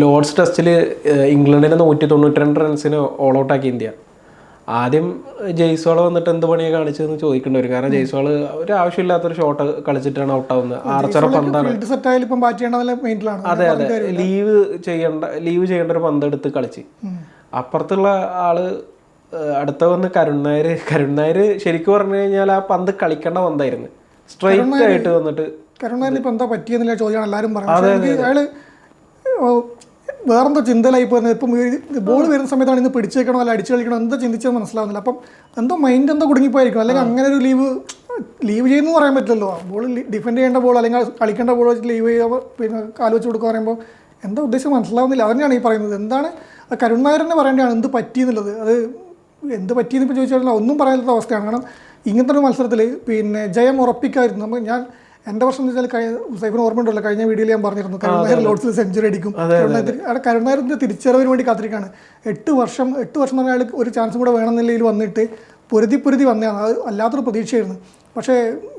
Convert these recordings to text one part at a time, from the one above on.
Lord's ടെസ്റ്റിൽ ഇംഗ്ലണ്ടിനെ നൂറ്റി തൊണ്ണൂറ്റി രണ്ട് റൺസിന് ഓൾ ഔട്ട് ആക്കി ഇന്ത്യ. ആദ്യം ജയ്സ്വാൾ വന്നിട്ട് എന്ത് പണിയാണ് കാണിച്ചതെന്ന് ചോദിക്കേണ്ടി വരും. കാരണം ജയ്സ്വാൾ ഒരു ആവശ്യമില്ലാത്തൊരു ഷോട്ട് കളിച്ചിട്ടാണ് ഔട്ട് ആവുന്നത്. ആർച്ചറ പന്താണ്. ഇപ്പം അതെ അതെ. ലീവ് ചെയ്യേണ്ട ലീവ് ചെയ്യേണ്ട ഒരു പന്ത് എടുത്ത് കളിച്ച് അപ്പുറത്തുള്ള ആൾ അടുത്ത വന്ന് കരുൺ നായർ കരുൺ നായർ ശരിക്കും പറഞ്ഞു കഴിഞ്ഞാൽ ആ പന്ത് കളിക്കേണ്ട പന്തായിരുന്നു. സ്ട്രൈറ്റ് ആയിട്ട് വന്നിട്ട് കരുണാകരൻ ഇപ്പം എന്താ പറ്റിയെന്നുള്ള ചോദ്യമാണ് എല്ലാവരും എനിക്ക് അയാൾ വേറെന്തോ ചിന്തയിലായി പോയി ഇപ്പം ബോൾ വരുന്ന സമയത്താണ് ഇന്ന് പിടിച്ചേക്കണോ അല്ല അടിച്ചു കളിക്കണോ എന്തോ ചിന്തിച്ചതെന്ന് മനസ്സിലാവുന്നില്ല. അപ്പം എന്തോ മൈൻഡ് എന്തോ കുടുങ്ങിപ്പോയിരിക്കും. അല്ലെങ്കിൽ അങ്ങനെ ഒരു ലീവ് ലീവ് ചെയ്യുന്നു പറയാൻ പറ്റില്ലല്ലോ. ബോൾ ഡിഫെൻഡ് ചെയ്യേണ്ട ബോൾ അല്ലെങ്കിൽ കളിക്കേണ്ട ബോൾ വെച്ചിട്ട് ലീവ് ചെയ്യുക പിന്നെ കാൽ വെച്ച് കൊടുക്കുക പറയുമ്പോൾ എന്താ ഉദ്ദേശം മനസ്സിലാവുന്നില്ല. അതന്നെയാണ് ഈ പറയുന്നത്. എന്താണ്? കരുൺ നായർ തന്നെ പറയേണ്ടതാണ് എന്ത് പറ്റിയെന്നുള്ളത്. അത് എന്ത് പറ്റിയെന്ന് ഇപ്പോൾ ചോദിച്ചാൽ ഒന്നും പറയാത്ത അവസ്ഥയാണ്. കാരണം ഇങ്ങനത്തെ ഒരു മത്സരത്തിൽ പിന്നെ ജയം ഉറപ്പിക്കായിരുന്നു നമുക്ക് ഞാൻ എന്റെ പ്രശ്നം എന്ന് വെച്ചാൽ കഴിഞ്ഞ സൈഫിന് ഓർമ്മയുണ്ടല്ലോ കഴിഞ്ഞ വീഡിയോയിൽ ഞാൻ പറഞ്ഞിരുന്നു കരുണായർ ലോഡ്സിൽ സെഞ്ചുറി അടിക്കും. അവിടെ കരുണായറിന്റെ തിരിച്ചറിവിന് വേണ്ടി കാത്തിരിക്കുകയാണ്. എട്ട് വർഷം എട്ട് വർഷം എന്ന് പറഞ്ഞാൽ ഒരു ചാൻസ് കൂടെ വേണം നിലയിൽ വന്നിട്ട് പൊരുതി പൊരുതി വന്നതാണ്. അത് വല്ലാത്തൊരു പ്രതീക്ഷയായിരുന്നു. പക്ഷേ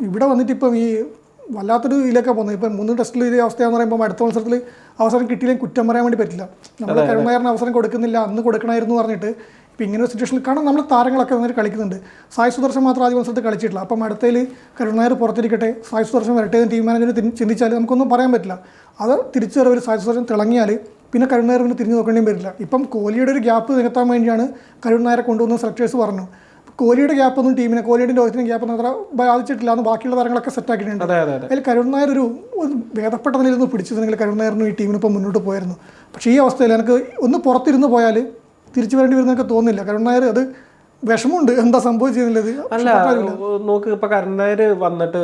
ഇവിടെ വന്നിട്ട് ഇപ്പം ഈ വല്ലാത്തൊരു ഇതിലൊക്കെ പോകുന്നത് ഇപ്പം മൂന്ന് ടെസ്റ്റിൽ ഇതേ അവസ്ഥയെന്ന് പറയുമ്പോൾ അടുത്ത മത്സരത്തിൽ അവസരം കിട്ടിയില്ലെങ്കിൽ കുറ്റം പറയാൻ വേണ്ടി പറ്റില്ല. നമ്മൾ കരുണായറിന് അവസരം കൊടുക്കുന്നില്ല അന്ന് കൊടുക്കണമായിരുന്നു പറഞ്ഞിട്ട് ഇപ്പം ഇങ്ങനെ ഒരു സിറ്റുവേഷനിൽ കാരണം നമ്മൾ താരങ്ങളൊക്കെ നന്നായിട്ട് കളിക്കുന്നുണ്ട്. സായ് സുദർശൻ മാത്രം ആദ്യ മത്സരത്തിൽ കളിച്ചിട്ടില്ല. അപ്പം അടുത്തതിൽ കരുണായർ പുറത്തിരിക്കട്ടെ. സായ് സുദർശൻ വരട്ടെ എന്ന് ടീം മാനേജർ ചിന്തിച്ചാൽ നമുക്കൊന്നും പറയാൻ പറ്റില്ല. അത് തിരിച്ചറിവിൽ സായ് സുദർശൻ തിളങ്ങിയാൽ പിന്നെ കരുൺ നായർ പിന്നെ തിരിഞ്ഞു നോക്കേണ്ടിയും വരില്ല. ഇപ്പം കോഹ്ലിയുടെ ഒരു ഗ്യാപ്പ് നികത്താൻ വേണ്ടിയാണ് കരുൺ നായരെ കൊണ്ടുവന്ന സെലക്ടേഴ്സ് പറഞ്ഞു കോഹ്ലിയുടെ ഗ്യാപ്പ് ഒന്നും ടീമിനെ കോഹ്ലിയുടെ രോഹിത്തിന്റെ ഗ്യാപ്പ് ഒന്നും അത്ര ബാധിച്ചിട്ടില്ല എന്ന് ബാക്കിയുള്ള താരങ്ങളൊക്കെ സെറ്റ് ആക്കിയിട്ടുണ്ട്. അതെ അതെ അതെ. അതിൽ കരുൺ നായർ ഒരു ഭേദപ്പെട്ട നിലയിൽ നിന്ന് പിടിച്ചിരുന്നെങ്കിൽ കരുൺ നായറിനും ഈ ടീമിന് ഇപ്പോൾ മുന്നോട്ട് പോയായിരുന്നു. പക്ഷേ ഈ അവസ്ഥയിൽ എനിക്ക് ഒന്ന് പുറത്തിരുന്ന് പോയാൽ തിരിച്ചു വരേണ്ടി വരുന്നൊക്കെ തോന്നില്ല കരുൺ നായർ അത് വിഷമമുണ്ട്. എന്താ സംഭവിച്ചത് അല്ല നോക്ക് ഇപ്പൊ കരുണായര് വന്നിട്ട്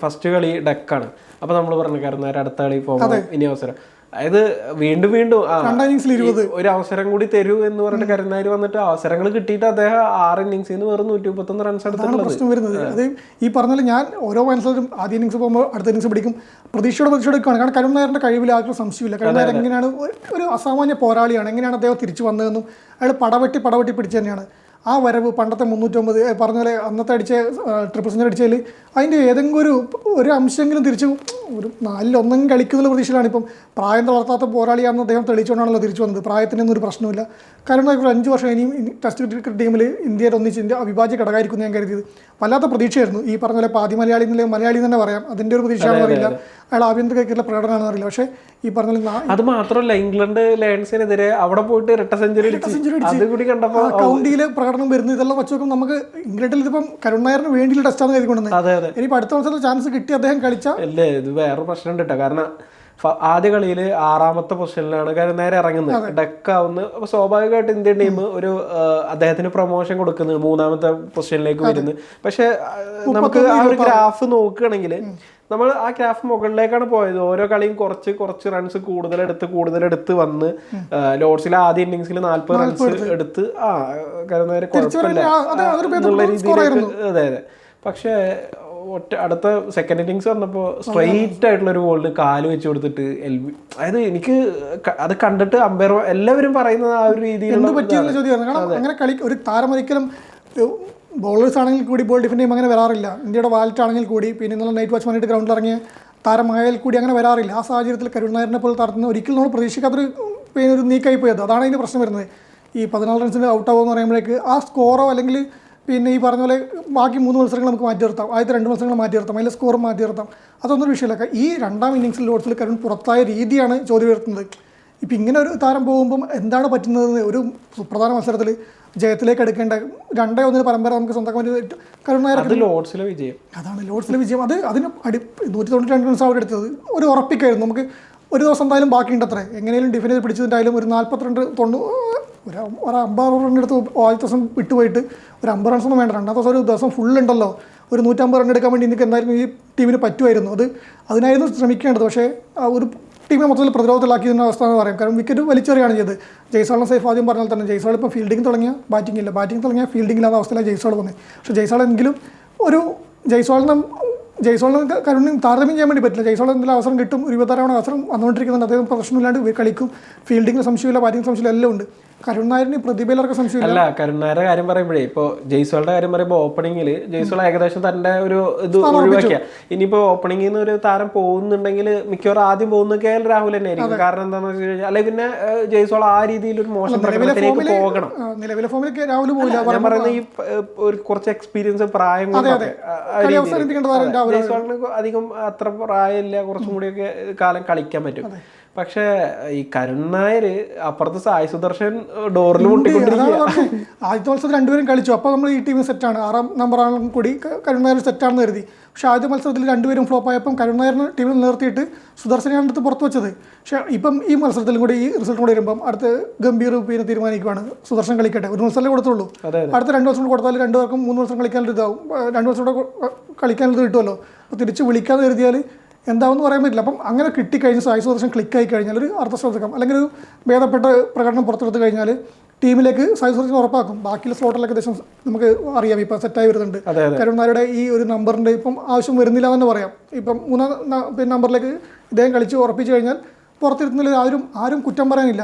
ഫസ്റ്റ് കളി ഡെക്കാണ്. അപ്പൊ നമ്മൾ പറഞ്ഞു കരുണായർ അടുത്ത കളി പോകുമ്പോൾ ഇനി അവസരം. അതായത് വീണ്ടും വീണ്ടും ആ, രണ്ടാം ഇന്നിങ്സിൽ ഇരുപത്. ഒരു അവസരം കൂടി തരൂ എന്ന് പറഞ്ഞിട്ട് കരുണായർ വന്നിട്ട് അവസരങ്ങൾ കിട്ടിയിട്ട് അദ്ദേഹം ആറ് ഇന്നിങ്സിൽ നിന്ന് വെറും നൂറ്റി മുപ്പത്തൊന്ന് റൺസ് എടുത്തിട്ടുള്ളത്. പ്രശ്നം വരുന്നത്. അത് ഈ പറഞ്ഞാൽ ഞാൻ ഓരോ മനസ്സിലും ആദ്യ ഇന്നിങ്സ് പോകുമ്പോൾ അടുത്ത ഇന്നിങ്സ് പിടിക്കും. പ്രതീക്ഷയോടെ പ്രതീക്ഷയോടെ എടുക്കുകയാണ് കാരണം കരുൺ നായരുടെ കഴിവിൽ ആർക്കും സംശയമില്ല. കരുൺ നായർ എങ്ങനെയാണ് ഒരു- ഒരു അസാമാന്യ പോരാളിയാണ്. എങ്ങനെയാണ് അദ്ദേഹം തിരിച്ചു വന്നതെന്നും അയാൾ പടവെട്ടി പടവെട്ടി പിടിച്ചു തന്നെയാണ്. ആ വരവ് പണ്ടത്തെ മുന്നൂറ്റൊമ്പത് പറഞ്ഞ പോലെ അന്നത്തെ അടിച്ച ട്രിപ്പിൾ സെഞ്ചുറി അടിച്ചതിൽ അതിന്റെ ഏതെങ്കിലും ഒരു ഒരു അംശമെങ്കിലും തിരിച്ചു ഒരു നാലിലൊന്നെങ്കിലും കളിക്കുന്ന പ്രതീക്ഷയിലാണ്. ഇപ്പം പ്രായം തളർത്താത്ത പോരാളിയാണെന്ന് അദ്ദേഹം തെളിയിച്ചുകൊണ്ടാണല്ലോ തിരിച്ചു വന്നത്. പ്രായത്തിനൊന്നും ഒരു പ്രശ്നമില്ല കാരണം ഒരു അഞ്ച് വർഷം ഇനിയും ഇനി ടെസ്റ്റ് ക്രിക്കറ്റ് ടീമിൽ ഇന്ത്യയിൽ ഒന്നിച്ച് ഇന്ത്യ അവിഭാജ്യ ഘടകമായിരിക്കും ഞാൻ കരുതിയത്. വല്ലാത്ത പ്രതീക്ഷയായിരുന്നു. ഈ പറഞ്ഞ പോലെ പാതി മലയാളി എന്നല്ലേ മലയാളി തന്നെ പറയാം. അതിന്റെ ഒരു പ്രതീക്ഷയാണെന്ന് അറിയില്ല. അയാൾ ആഭ്യന്തര ക്രിക്കറ്റിലെ പ്രകടനമാണെന്ന് അറിയില്ല. പക്ഷേ ഈ പറഞ്ഞ പോലെ അത് മാത്രമല്ല ഇംഗ്ലണ്ട് ലയൺസിനെതിരെ അവിടെ പോയിട്ട് ഇരട്ട സെഞ്ചുറി സെഞ്ചുറി അടിച്ച് അത് കൂടി കണ്ടപ്പോ കൗണ്ടിയിലെ പ്രകടനം വരുന്നത് ഇതെല്ലാം വെച്ച് നോക്കുമ്പോൾ നമുക്ക് ഇംഗ്ലണ്ടിൽ ഇതിപ്പം കരുൺ നായറിന് വേണ്ടിയുള്ള ടെസ്റ്റാണ് അതെ അതെ. ഇനി അടുത്ത മത്സരത്തിൽ ചാൻസ് കിട്ടി. അദ്ദേഹം കളിച്ച? അല്ലേ ഇത് വേറെ പ്രശ്നം ഉണ്ട് കേട്ടോ കാരണം ആദ്യ കളിയിൽ ആറാമത്തെ പൊസിഷനിലാണ് കാരണം നേരെ ഇറങ്ങുന്നത്. ഡെക്കാവുന്ന അപ്പൊ സ്വാഭാവികമായിട്ട് ഇന്ത്യൻ ടീം ഒരു അദ്ദേഹത്തിന് പ്രൊമോഷൻ കൊടുക്കുന്നത് മൂന്നാമത്തെ പൊസിഷനിലേക്ക് വരുന്നു. പക്ഷെ നമുക്ക് ആ ഒരു ഗ്രാഫ് നോക്കുകയാണെങ്കിൽ നമ്മൾ ആ ഗ്രാഫ് മുകളിലേക്കാണ് പോയത്. ഓരോ കളിയും കുറച്ച് കുറച്ച് റൺസ് കൂടുതലെടുത്ത് കൂടുതലെടുത്ത് വന്ന് ലോർഡ്സിലെ ആദ്യ ഇന്നിങ്സിൽ നാല്പത് റൺസ് എടുത്ത് ആ കാരണം നേരെ കുഴപ്പമില്ല. എന്നുള്ള അതെ അതെ. പക്ഷേ ഒറ്റ അടുത്ത സെക്കൻഡ് ഇന്നിങ്സ് വന്നപ്പോൾ സ്ട്രെയിറ്റ് ആയിട്ടുള്ള ഒരു ബോളിൽ കാൽ വെച്ച് കൊടുത്തിട്ട് എൽ ബി അതായത് എനിക്ക് അത് കണ്ടിട്ട് അമ്പയർ എല്ലാവരും പറയുന്നത് ആ ഒരു രീതിയിലുള്ള എന്ത് പറ്റിയെന്നുള്ള ചോദ്യമാണ്. കാരണം അങ്ങനെ കളി ഒരു താരം ഒരിക്കലും ബോളേഴ്സ് ആണെങ്കിൽ കൂടി ബോൾ ഡിഫൻഡ് ചെയ്യുമ്പോൾ അങ്ങനെ വരാറില്ല. ഇന്ത്യയുടെ വാലറ്റ് ആണെങ്കിൽ കൂടി പിന്നെ ഇന്നലെ നൈറ്റ് വാച്ച്മാനായിട്ട് ഗ്രൗണ്ടിൽ ഇറങ്ങിയ താരമായാൽ കൂടി അങ്ങനെ വരാറില്ല. ആ സാഹചര്യത്തിൽ കരുൺ നായരിനെ പോലെ തടത്തുന്ന ഒരിക്കലും നമ്മൾ പ്രതീക്ഷിക്കാത്തൊരു പിന്നെ ഒരു നീക്കായി പോയത് അതാണ് അതിന്റെ പ്രശ്നം വരുന്നത്. ഈ പതിനാല് റൺസിന്റെ ഔട്ട് ആവുമെന്ന് പറയുമ്പോഴേക്ക് ആ സ്കോറോ അല്ലെങ്കിൽ പിന്നെ ഈ പറഞ്ഞ പോലെ ബാക്കി മൂന്ന് മത്സരങ്ങൾ നമുക്ക് മാറ്റി നിർത്താം. ആദ്യത്തെ രണ്ട് മത്സരങ്ങൾ മാറ്റി നിർത്താം. അതിലെ സ്കോർ മാറ്റി നിർത്താം. അതൊന്നും വിഷയമില്ല. ഈ രണ്ടാം ഇന്നിങ്സിൽ ലോഡ്സിൽ കരുൺ പുറത്തായ രീതിയാണ് ചോദ്യം ഉയർത്തുന്നത്. ഇപ്പം ഇങ്ങനെ ഒരു താരം പോകുമ്പം എന്താണ് പറ്റുന്നത് ഒരു സുപ്രധാന മത്സരത്തിൽ ജയത്തിലേക്ക് എടുക്കേണ്ട രണ്ടേ ഒന്നിന് പരമ്പര നമുക്ക് സ്വന്തമാക്കാൻ കരുൺ നായർ വിജയം. അതാണ് ലോഡ്സിലെ വിജയം. അത് അതിന് അടി നൂറ്റി തൊണ്ണൂറ്റി രണ്ട് റൺസ് അവിടെ എടുത്തത് ഒരു ഉറപ്പിക്കായിരുന്നു. നമുക്ക് ഒരു ദിവസം എന്തായാലും ബാക്കിയുണ്ട് അത്രേ എങ്ങനെയും ചെയ്ത് പിടിച്ചതിന്റെയാലും ഒരു നാൽപ്പത്തിരണ്ട് തൊണ്ണൂ ഒരു ഒരു അമ്പത് റൺ എടുത്ത് ആദ്യ ദിവസം വിട്ടുപോയിട്ട് ഒരു അമ്പത് റൺസൊന്നും വേണ്ട. രണ്ടാമത്തെ ദിവസം ഒരു ദിവസം ഫുൾ ഉണ്ടല്ലോ. ഒരു നൂറ്റമ്പത് റൺ എടുക്കാൻ വേണ്ടി എനിക്ക് എന്തായാലും ഈ ടീമിന് പറ്റുമായിരുന്നു. അത് അതിനായിരുന്നു ശ്രമിക്കേണ്ടത്. പക്ഷേ ഒരു ടീമിനെ മൊത്തത്തിൽ പ്രതിരോധത്തിലാക്കിയതിന്റെ അവസ്ഥ എന്ന് പറയാം. കാരണം വിക്കറ്റ് വലിച്ചെറിയാണ് ചെയ്ത് ജയ്സാളിനെ സേഫ് ആദ്യം പറഞ്ഞാൽ തന്നെ. ജയ്സാൾ ഇപ്പോൾ ഫീൽഡിംഗ് തുടങ്ങിയ ബാറ്റിംഗ് ഇല്ല. ബാറ്റിംഗ് തുടങ്ങിയ ഫീൽഡിംഗ് ഇല്ലാത്ത അവസ്ഥയിലാണ് ജയ്സാൾ വന്നത്. പക്ഷേ ജയ്സാൾ എങ്കിലും ഒരു ജയ്സാളിനെ ജയ്സോളിന് കരുണിനും താരതമ്യം ചെയ്യാൻ വേണ്ടി പറ്റില്ല. ജയ്സോൾ എന്തെങ്കിലും അവസരം കിട്ടും ഒരു ഇരുപത്താറാവണ അവസരം വന്നുകൊണ്ടിരിക്കുന്നുണ്ട്. അദ്ദേഹം പ്രശ്നമില്ലാണ്ട് കളിക്കും. ഫീൽഡിങ്ങിന് സംശയമില്ല ബാറ്റിംഗ് സംശയമില്ല എല്ലാം ഉണ്ട്. കരുൺ നായരിന് പ്രതിഭയിലൊക്കെ സംശയം അല്ല കരുണാരുടെ കാര്യം പറയുമ്പോഴേ ഇപ്പൊ ജയ്സ്വാളുടെ കാര്യം പറയുമ്പോൾ ഓപ്പണിംഗിൽ ജയ്സ്വാൾ ഏകദേശം തന്റെ ഒരു ഇത് ഒഴിവാക്കിയ. ഇനിയിപ്പോ ഓപ്പണിംഗിൽ നിന്ന് ഒരു താരം പോകുന്നുണ്ടെങ്കിൽ മിക്കവാറും ആദ്യം പോകുന്നത് കെ എൽ രാഹുൽ തന്നെ ആയിരിക്കും. കാരണം എന്താണെന്ന് വെച്ച് കഴിഞ്ഞാൽ അല്ലെങ്കിൽ പിന്നെ ജയ്സോൾ ജയ്സ്വാൾ ആ രീതിയിൽ ഒരു മോശം പ്രകടനത്തിലേക്ക് പോകണം. നിലവിലെ ഫോമിലേക്ക് രാഹുൽ പോയില്ല ഞാൻ പറയുന്നത് ഈ ഒരു കുറച്ച് എക്സ്പീരിയൻസ് പ്രായം ജയ്സ്വാളിന് അധികം അത്ര പ്രായമില്ല കുറച്ചും കൂടിയൊക്കെ കാലം കളിക്കാൻ പറ്റും. പക്ഷേ ഈ കരുൺ നായർ അപ്പുറത്ത് സായി സുദർശൻ ഡോറിൽ. ആദ്യത്തെ മത്സരത്തിൽ രണ്ടുപേരും കളിച്ചു. അപ്പോൾ നമ്മൾ ഈ ടീം സെറ്റാണ് ആറാം നമ്പറാണെങ്കിലും കൂടി കരുണായർ കരുൺ നായർ സെറ്റാണെന്ന് കരുതി. പക്ഷേ ആദ്യ മത്സരത്തിൽ രണ്ടുപേരും ഫ്ലോപ്പ് ആയപ്പം കരുൺ നായറിനെ ടീമിൽ നിർത്തിയിട്ട് സുദർശനെയാണ് അടുത്ത് പുറത്ത് വെച്ചത്. പക്ഷേ ഇപ്പം ഈ മത്സരത്തിലും കൂടി ഈ റിസൾട്ട് കൂടി വരുമ്പം അടുത്ത് ഗംഭീർ പിന്നെ തീരുമാനിക്കുവാണ് സുദർശൻ കളിക്കട്ടെ. ഒരു മത്സരമേ കൊടുത്തുള്ളൂ. അടുത്ത രണ്ട് മത്സരം കൊടുത്താൽ രണ്ട് പേർക്കും മൂന്ന് മത്സരം കളിക്കാനൊരു ഇതാവും രണ്ട് മത്സരം കൂടെ കളിക്കാനൊരു കിട്ടുമല്ലോ അപ്പോൾ തിരിച്ച് വിളിക്കാതെ കരുതിയാൽ എന്താവെന്ന് പറയാൻ പറ്റില്ല. അപ്പം അങ്ങനെ കിട്ടിക്കഴിഞ്ഞ് സായി പ്രദർശനം ക്ലിക്കായി കഴിഞ്ഞാൽ ഒരു അർദ്ധശ്രദ്ധകം അല്ലെങ്കിൽ ഒരു ഭേദപ്പെട്ട പ്രകടനം പുറത്തെടുത്ത് കഴിഞ്ഞാൽ ടീമിലേക്ക് സായുസ് പ്രദർശനം ഉറപ്പാക്കും. ബാക്കിയുള്ള സ്ലോട്ടിലൊക്കെ ഏകദേശം നമുക്ക് അറിയാം. ഇപ്പം സെറ്റായി വരുന്നുണ്ട്. കരുണാരുടെ ഈ ഒരു നമ്പറിന്റെ ഇപ്പം ആവശ്യം വരുന്നില്ല എന്ന് തന്നെ പറയാം. ഇപ്പം മൂന്നാം നമ്പറിലേക്ക് ഇദ്ദേഹം കളിച്ച് ഉറപ്പിച്ച് കഴിഞ്ഞാൽ പുറത്തിരുന്നതിൽ ആരും ആരും കുറ്റം പറയാനില്ല.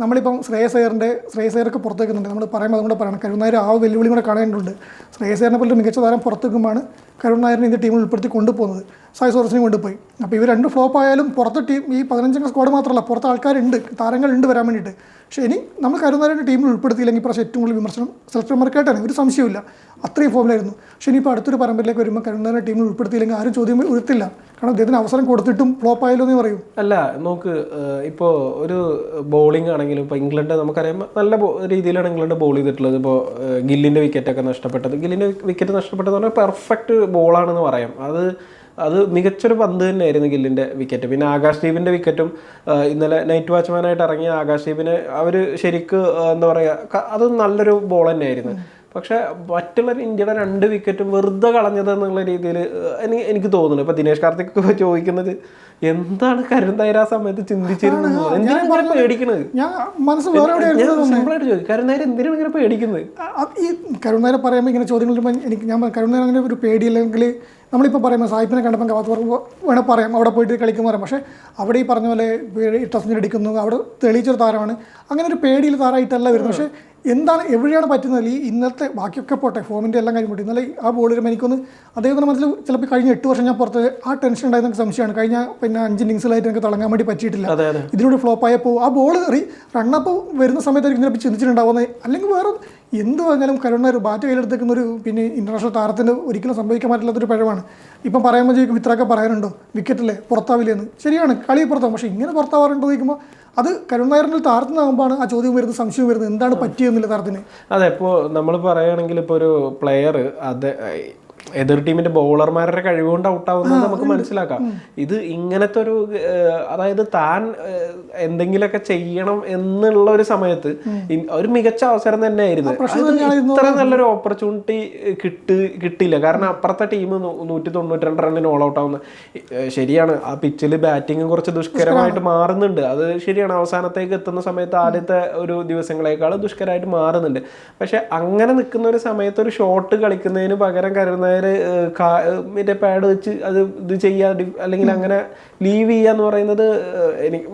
നമ്മളിപ്പം ശ്രേയസ് അയ്യറിന്റെ ശ്രേയസ് അയ്യർക്ക് പുറത്ത് വെക്കുന്നുണ്ട് നമ്മൾ പറയുമ്പോൾ അതുകൊണ്ട് പറയണം. കരുൺ ആ വെല്ലുവിളി കൂടെ കാണേണ്ടതുണ്ട്. ശ്രേയസ് അയ്യറിനെ പോലെ ഒരു മികച്ച താരം പുറത്തേക്കുമ്പോൾ കരുൺ നായറിനെ ഇന്ത്യ ടീമിൽ ഉൾപ്പെടുത്തി കൊണ്ടുപോകുന്നത്. സായ് സോറസിനെ കൊണ്ടുപോയി. അപ്പോൾ ഇവർ രണ്ട് ഫ്ലോപ്പ് ആയാലും പുറത്ത് ടീം ഈ പതിനഞ്ചംഗ സ്ക്വാഡ് മാത്രമല്ല പുറത്ത് ആൾക്കാരുണ്ട് താരങ്ങളുണ്ട് വരാൻ വേണ്ടിയിട്ട്. പക്ഷേ ഇനി നമ്മൾ കരുൺ നായറിന്റെ ടീമിൽ ഉൾപ്പെടുത്തിയില്ലെങ്കിൽ പ്രാവശ്യം ഏറ്റവും കൂടുതൽ വിമർശനം സെലക്ടർമാർക്കായിട്ടാണ് ഒരു സംശയമില്ല അത്രയും ഫോമിലായിരുന്നു പക്ഷേ ഇനിയിപ്പോൾ അടുത്തൊരു പരമ്പരയിലേക്ക് വരുമ്പോൾ കരുൺ നായറിന്റെ ടീമിൽ ഉൾപ്പെടുത്തിയില്ലെങ്കിൽ ആരും ചോദ്യം ഉയർത്തില്ല. കാരണം അദ്ദേഹത്തിന് അവസരം കൊടുത്തിട്ടും ഫ്ലോപ്പ് ആയല്ലോ എന്ന് പറയും. അല്ല നോക്ക് ഇപ്പോൾ ഇപ്പോ ഒരു ബോളിംഗ് ആണെങ്കിലും ഇപ്പോൾ ഇംഗ്ലണ്ട് നമുക്കറിയാം നല്ല രീതിയിലാണ് ഇംഗ്ലണ്ട് ബോൾ ചെയ്തിട്ടുള്ളത്. ഇപ്പോൾ ഗില്ലിന്റെ വിക്കറ്റൊക്കെ നഷ്ടപ്പെട്ടത്. ഗില്ലിന്റെ വിക്കറ്റ് നഷ്ടപ്പെട്ടത് പറഞ്ഞാൽ പെർഫെക്റ്റ് ബോളാണെന്ന് പറയാം. അത് അത് മികച്ചൊരു പന്ത് തന്നെയായിരുന്നു ഗില്ലിന്റെ വിക്കറ്റ് പിന്നെ ആകാശ് ദീപിന്റെ വിക്കറ്റും ഇന്നലെ നൈറ്റ് വാച്ച്മാനായിട്ട് ഇറങ്ങിയ ആകാശ് ദീപിനെ അവർ ശരിക്ക് എന്താ പറയുക അത് നല്ലൊരു ബോൾ തന്നെയായിരുന്നു. പക്ഷെ മറ്റുള്ള ഇന്ത്യയുടെ രണ്ട് വിക്കറ്റും വെറുതെ കളഞ്ഞത് എന്നുള്ള രീതിയിൽ എനിക്ക് തോന്നുന്നു. ഇപ്പം ദിനേശ് കാർത്തിക് ചോദിക്കുന്നത് എന്താണ് കരുന്തൈര ആ സമയത്ത് ചിന്തിച്ചിരുന്നത്? എന്തിനാണ് ഇങ്ങനെ പേടിക്കണത്? ഞാൻ മനസ്സ് വേറെ സിമ്പിളായിട്ട് ചോദിക്കും. കരുന്തൈര എന്തിനാണ് ഇങ്ങനെ പേടിക്കുന്നത്? ഈ കരുണാരെ പറയുമ്പോൾ ഇങ്ങനെ ചോദ്യങ്ങൾ എനിക്ക് ഞാൻ കരുണാര അങ്ങനെ ഒരു പേടിയില്ലെങ്കിൽ നമ്മളിപ്പോൾ പറയുമ്പോൾ സായിപ്പിനെ കണ്ടപ്പോൾ കവാത്ത് പറയുമ്പോൾ വേണേൽ പറയാം അവിടെ പോയിട്ട് കളിക്കുന്ന പറയാം. പക്ഷേ അവിടെ ഈ പറഞ്ഞ പോലെ ടെസ്റ്റിന് അടിക്കുന്നു അവിടെ തെളിയിച്ചൊരു താരമാണ്. അങ്ങനെ ഒരു പേടിയിൽ താരമായിട്ടല്ല വരുന്നത്. പക്ഷേ എന്താണ് എവിടെയാണ് പറ്റുന്നത്? ഈ ഇന്നത്തെ ബാക്കിയൊക്കെ പോട്ടെ ഫോമിന്റെ എല്ലാം കാര്യം പോട്ടെ. ഇന്നലെ ആ ബോൾ വരുമ്പോൾ എനിക്കൊന്ന് അദ്ദേഹത്തിന്റെ മനസ്സിൽ ചിലപ്പോൾ കഴിഞ്ഞ എട്ട് വർഷം ഞാൻ പുറത്ത് ആ ടെൻഷൻ ഉണ്ടായിരുന്ന എനിക്ക് സംശയമാണ്. കഴിഞ്ഞ പിന്നെ അഞ്ച് ഇന്നിങ്സിലായിട്ട് എനിക്ക് തിളങ്ങാൻ വേണ്ടി പറ്റിയിട്ടില്ല. ഇതിലൂടെ ഫ്ലോപ്പ് ആയപ്പോൾ ആ ബോൾ റണ്ണപ്പ് വരുന്ന സമയത്ത് പറ്റി ചിന്തിച്ചിട്ടുണ്ടാവുന്നത് അല്ലെങ്കിൽ വേറെ എന്ത് പറഞ്ഞാലും കരുണ ഒരു ബാറ്റ് കയ്യിലെടുത്തേക്കുന്ന ഒരു പിന്നെ ഇന്റർനാഷണൽ താരത്തിന് ഒരിക്കലും സംഭവിക്കാൻ പറ്റില്ലാത്തൊരു പഴമാണ്. ഇപ്പം പറയുമ്പോൾ ചോദിക്കും ഇത്രയൊക്കെ പറയാനുണ്ടോ വിക്കറ്റല്ലേ പുറത്താവില്ലെന്ന്. ശരിയാണ് കളി പുറത്താവും. പക്ഷേ ഇങ്ങനെ പുറത്താവാറുണ്ടോ ചോദിക്കുമ്പോൾ അത് കരുണായിരുന്ന താരത്തിനാകുമ്പോഴാണ് ആ ചോദ്യം വരുന്നത് സംശയം വരുന്നത്. എന്താണ് പറ്റിയെന്നില്ല താരത്തിന്? അതെ ഇപ്പോൾ നമ്മൾ പറയുകയാണെങ്കിൽ ഇപ്പോൾ ഒരു പ്ലെയർ അത് എതിർ ടീമിന്റെ ബൗളർമാരുടെ കഴിവുകൊണ്ട് ഔട്ടാവുന്നത് നമുക്ക് മനസ്സിലാക്കാം. ഇത് ഇങ്ങനത്തെ ഒരു അതായത് താൻ എന്തെങ്കിലുമൊക്കെ ചെയ്യണം എന്നുള്ള ഒരു സമയത്ത് ഒരു മികച്ച അവസരം തന്നെയായിരുന്നു. ആയിരുന്നു ഇത്ര നല്ലൊരു ഓപ്പർച്യൂണിറ്റി കിട്ടി കിട്ടില്ല. കാരണം അപ്പുറത്തെ ടീം നൂറ്റി തൊണ്ണൂറ്റി രണ്ട് റണ്ണിന് ഓൾ ഔട്ട് ആവുന്ന ശരിയാണ്. ആ പിച്ചിൽ ബാറ്റിംഗ് കുറച്ച് ദുഷ്കരമായിട്ട് മാറുന്നുണ്ട്. അത് ശരിയാണ്. അവസാനത്തേക്ക് എത്തുന്ന സമയത്ത് ആദ്യത്തെ ഒരു ദിവസങ്ങളെക്കാൾ ദുഷ്കരമായിട്ട് മാറുന്നുണ്ട്. പക്ഷെ അങ്ങനെ നിൽക്കുന്ന ഒരു സമയത്ത് ഒരു ഷോട്ട് കളിക്കുന്നതിന് പകരം കരുന്നവര് മറ്റേ പാഡ് വെച്ച് അത് ഇത് ചെയ്യുക അല്ലെങ്കിൽ അങ്ങനെ ലീവ് ചെയ്യാന്ന് പറയുന്നത് എനിക്ക്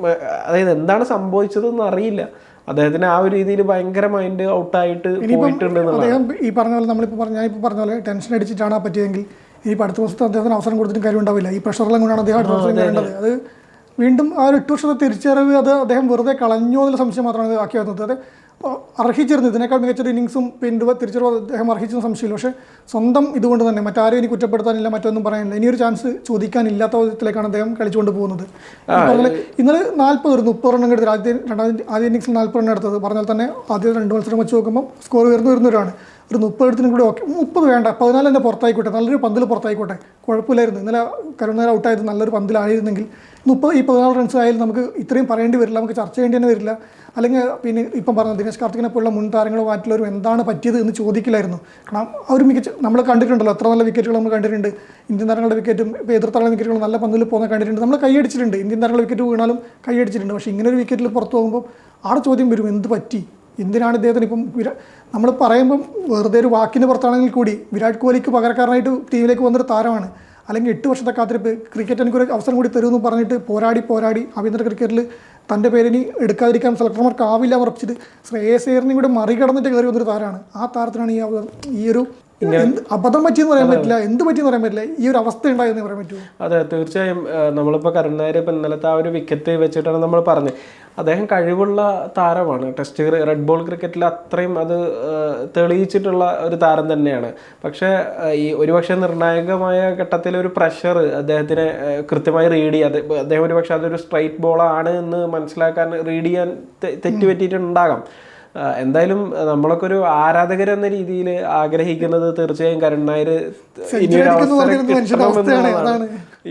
അതായത് എന്താണ് സംഭവിച്ചതെന്ന് അറിയില്ല. അദ്ദേഹത്തിന് ആ ഒരു രീതിയിൽ ഭയങ്കര മൈൻഡ് ഔട്ടായിട്ട് പോയിട്ടുണ്ട് അദ്ദേഹം ഈ പറഞ്ഞ പോലെ നമ്മളിപ്പോൾ പറഞ്ഞ ഇപ്പോൾ പറഞ്ഞ പോലെ ടെൻഷൻ അടിച്ചിട്ടാണ് ആ പറ്റിയതെങ്കിൽ ഈ അടുത്ത ദിവസത്തെ അദ്ദേഹത്തിന് അവസരം കൊടുത്തിട്ട് കാര്യം ഉണ്ടാവില്ല. ഈ പ്രഷറെല്ലാം കൊണ്ടാണ് അദ്ദേഹം അടുത്ത ദിവസം വരേണ്ടത് അത്. വീണ്ടും ആ ഒരു എട്ട് വർഷത്തെ തിരിച്ചറിവ് അത് അദ്ദേഹം വെറുതെ കളഞ്ഞോ എന്നുള്ള സംശയം മാത്രമാണ് വന്നത് അത് അർഹിച്ചിരുന്നു. ഇതിനേക്കാൾ മികച്ചൊരു ഇന്നിങ്സും പിന്നെ തിരിച്ചറിവ് അദ്ദേഹം അർഹിച്ചെന്ന് സംശയമില്ല. പക്ഷേ സ്വന്തം ഇതുകൊണ്ട് തന്നെ മറ്റാരും ഇനി കുറ്റപ്പെടുത്താനില്ല മറ്റൊന്നും പറയാനില്ല. ഇനിയൊരു ചാൻസ് ചോദിക്കാനില്ലാത്ത വിധത്തിലേക്കാണ് അദ്ദേഹം കളിച്ചുകൊണ്ട് പോകുന്നത്. ഇന്നലെ നാൽപ്പത് ഒരു മുപ്പത് റണ്ണം എടുത്തത് ആദ്യ രണ്ടാം ആദ്യ ഇന്നിങ്സിൽ നാൽപ്പത് റണ്ണം എടുത്തത്. പറഞ്ഞാൽ തന്നെ ആദ്യ രണ്ട് മത്സരം വെച്ച് നോക്കുമ്പോൾ സ്കോർ ഉയർന്നു വരുന്നവരാണ്. ഒരു മുപ്പത് എടുത്തിനും കൂടി ഓക്കെ. മുപ്പത് വേണ്ട. പതിനാല് തന്നെ പുറത്തായിക്കോട്ടെ. നല്ലൊരു പന്തിൽ പുറത്തായിക്കോട്ടെ. കുഴപ്പമില്ലായിരുന്നു. ഇന്നലെ കരുണേര ഔട്ടായത് നല്ലൊരു പന്തിലായിരുന്നെങ്കിൽ മുപ്പത് ഈ പതിനാല് റൺസ് ആയാലും നമുക്ക് ഇത്രയും പറയേണ്ടി വരില്ല. നമുക്ക് ചർച്ച ചെയ്യേണ്ടി തന്നെ വരില്ല. അല്ലെങ്കിൽ പിന്നെ ഇപ്പം പറഞ്ഞ ദിനേശ് കാർത്തികിനെ പോലുള്ള മുൻ താരങ്ങളോ മാറ്റുള്ളവരും എന്താണ് പറ്റിയത് എന്ന് ചോദിക്കില്ലായിരുന്നു. കാരണം അവർ മികച്ച നമ്മൾ കണ്ടിട്ടുണ്ടല്ലോ. എത്ര നല്ല വിക്കറ്റുകൾ നമ്മൾ കണ്ടിട്ടുണ്ട്. ഇന്ത്യൻ താരങ്ങളുടെ വിക്കറ്റും ഇപ്പോൾ താരങ്ങളുടെ വിക്കറ്റുകൾ നല്ല പന്തിൽ പോകുന്ന കണ്ടിട്ടുണ്ട്. നമ്മൾ കൈയടിച്ചിട്ടുണ്ട് ഇന്ത്യൻ താരങ്ങളുടെ വിക്കറ്റ് വീണാലും കൈയടിച്ചിട്ടുണ്ട് പക്ഷേ ഇങ്ങനെ ഒരു വിക്കറ്റിൽ പുറത്ത് പോകുമ്പോൾ ആടെ ചോദ്യം വരും. എന്ത് പറ്റി? എന്തിനാണ് ഇദ്ദേഹത്തിന് ഇപ്പം നമ്മൾ പറയുമ്പം വെറുതെ ഒരു വാക്കിന് പുറത്താണെങ്കിൽ കൂടി വിരാട് കോഹ്ലിക്ക് പകരക്കാരനായിട്ട് ടീമിലേക്ക് വന്നൊരു താരമാണ്. അല്ലെങ്കിൽ എട്ട് വർഷത്തെ കാത്തിരിപ്പ് ക്രിക്കറ്റ് എനിക്കൊരു അവസരം കൂടി തരുമെന്ന് പറഞ്ഞിട്ട് പോരാടി പോരാടി ആഭ്യന്തര ക്രിക്കറ്റിൽ തന്റെ പേരിനി എടുക്കാതിരിക്കാൻ സെലക്ടർമാർക്ക് ആവില്ല ഉറപ്പിച്ചിട്ട് ശ്രേയസേറിനെ കൂടെ മറികടന്നിട്ട് കയറി വന്നൊരു താരമാണ്. ആ താരത്തിനാണ് ഈ ഈ ഒരു അബദ്ധം പറ്റിയെന്ന് പറയാൻ പറ്റില്ല. എന്ത് പറ്റിയെന്ന് പറയാൻ പറ്റില്ല. ഈ ഒരു അവസ്ഥ ഉണ്ടായെന്ന് പറയാൻ പറ്റുമോ അതെ തീർച്ചയായും നമ്മളിപ്പോ നമ്മളിപ്പോൾ കരുൺ നായർ ഇപ്പം ഇന്നലത്തെ ആ ഒരു വിക്കറ്റ് വെച്ചിട്ടാണ് നമ്മൾ പറഞ്ഞത്. അദ്ദേഹം കഴിവുള്ള താരമാണ്. ടെസ്റ്റ് റെഡ് ബോൾ ക്രിക്കറ്റിൽ അത്രയും അത് തെളിയിച്ചിട്ടുള്ള ഒരു താരം തന്നെയാണ്. പക്ഷേ ഈ ഒരുപക്ഷെ നിർണായകമായ ഘട്ടത്തിൽ ഒരു പ്രഷർ അദ്ദേഹത്തിനെ കൃത്യമായി റീഡ് ചെയ്യാം അദ്ദേഹം ഒരുപക്ഷെ അതൊരു സ്ട്രൈറ്റ് ബോളാണ് എന്ന് മനസ്സിലാക്കാൻ റീഡ് ചെയ്യാൻ തെറ്റുപറ്റിയിട്ടുണ്ടാകാം. എന്തായാലും നമ്മളൊക്കെ ഒരു ആരാധകർ എന്ന രീതിയിൽ ആഗ്രഹിക്കുന്നത് തീർച്ചയായും കരുൺ നായർ ഇനിയൊരു അവസരം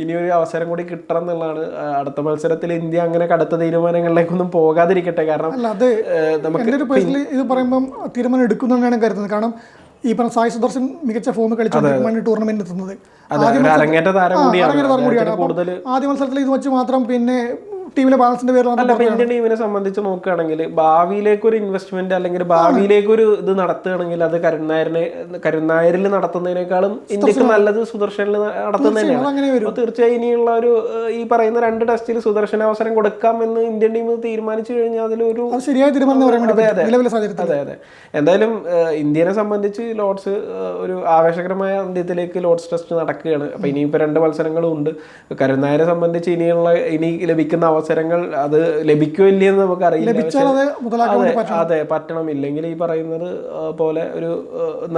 ഇനിയൊരു അവസരം കൂടി കിട്ടണം എന്നുള്ളതാണ്. അടുത്ത മത്സരത്തിൽ ഇന്ത്യ അങ്ങനെ കടുത്ത തീരുമാനങ്ങളിലേക്കൊന്നും പോകാതിരിക്കട്ടെ. കാരണം നമുക്ക് ഇത് പറയുമ്പോൾ തീരുമാനം എടുക്കുന്നതാണ് കരുതുന്നത്. കാരണം ഈ പറഞ്ഞ സായി സുദർശൻ മികച്ച ഫോം കളിച്ചാണ് ടൂർണമെന്റ് എത്തുന്നത്. ആദ്യ മത്സരത്തിൽ ഇത് വെച്ച് മാത്രം പിന്നെ ടീമിലെ ബാലൻസിന്റെ പേരിലാണ് ടീമിനെ സംബന്ധിച്ച് നോക്കുകയാണെങ്കിൽ ഭാവിയിലേക്ക് ഒരു ഇൻവെസ്റ്റ്മെന്റ് അല്ലെങ്കിൽ ഭാവിയിലേക്ക് ഒരു ഇത് നടത്തുകയാണെങ്കിൽ അത് കരുനായരിനെ കരുനായരിൽ നടത്തുന്നതിനേക്കാളും ഇന്ത്യയ്ക്ക് നല്ലത് സുദർശനിൽ നടത്തുന്നത് തന്നെയാണ്. അങ്ങനെ വരും. അപ്പോൾ തീർച്ചയായും ഇനിയുള്ള ഒരു ഈ പറയുന്ന രണ്ട് ടെസ്റ്റിൽ സുദർശന അവസരം കൊടുക്കാം എന്ന് ഇന്ത്യൻ ടീം തീരുമാനിച്ചു കഴിഞ്ഞാൽ അതിലൊരു അത് ശരിയായ തീരുമാനം അതെ അതെ. എന്തായാലും ഇന്ത്യനെ സംബന്ധിച്ച് ലോഡ്സ് ഒരു ആവേശകരമായ അന്ത്യത്തിലേക്ക് ലോഡ്സ് ടെസ്റ്റ് നടക്കുകയാണ്. അപ്പൊ ഇനിയിപ്പോ രണ്ട് മത്സരങ്ങളും ഉണ്ട്. കരുനായരെ സംബന്ധിച്ച് ഇനിയുള്ള ഇനി ലഭിക്കുന്ന അവസരങ്ങൾ അത് ലഭിക്കുമോ ഇല്ലയെന്ന് നമുക്ക് അറിയില്ല ലഭിച്ചാൽ അത് പറ്റണം ഇല്ലെങ്കിൽ ഈ പറയുന്നത് പോലെ ഒരു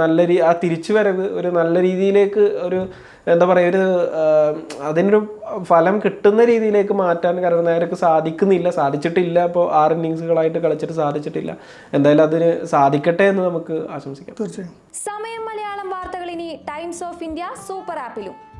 നല്ല രീ ആ തിരിച്ചു വരവ് ഒരു നല്ല രീതിയിലേക്ക് ഒരു എന്താ പറയുക ഒരു അതിനൊരു ഫലം കിട്ടുന്ന രീതിയിലേക്ക് മാറ്റാൻ കരുണായർക്ക് സാധിക്കുന്നില്ല സാധിച്ചിട്ടില്ല. ഇപ്പോൾ ആറ് ഇന്നിങ്സുകളായിട്ട് കളിച്ചിട്ട് സാധിച്ചിട്ടില്ല. എന്തായാലും അതിന് സാധിക്കട്ടെ എന്ന് നമുക്ക് ആശംസിക്കാം. തീർച്ചയായും. സമയം മലയാളം വാർത്തകൾ ഇനി ടൈംസ് ഓഫ് ഇന്ത്യ സൂപ്പർ ആപ്പിലും.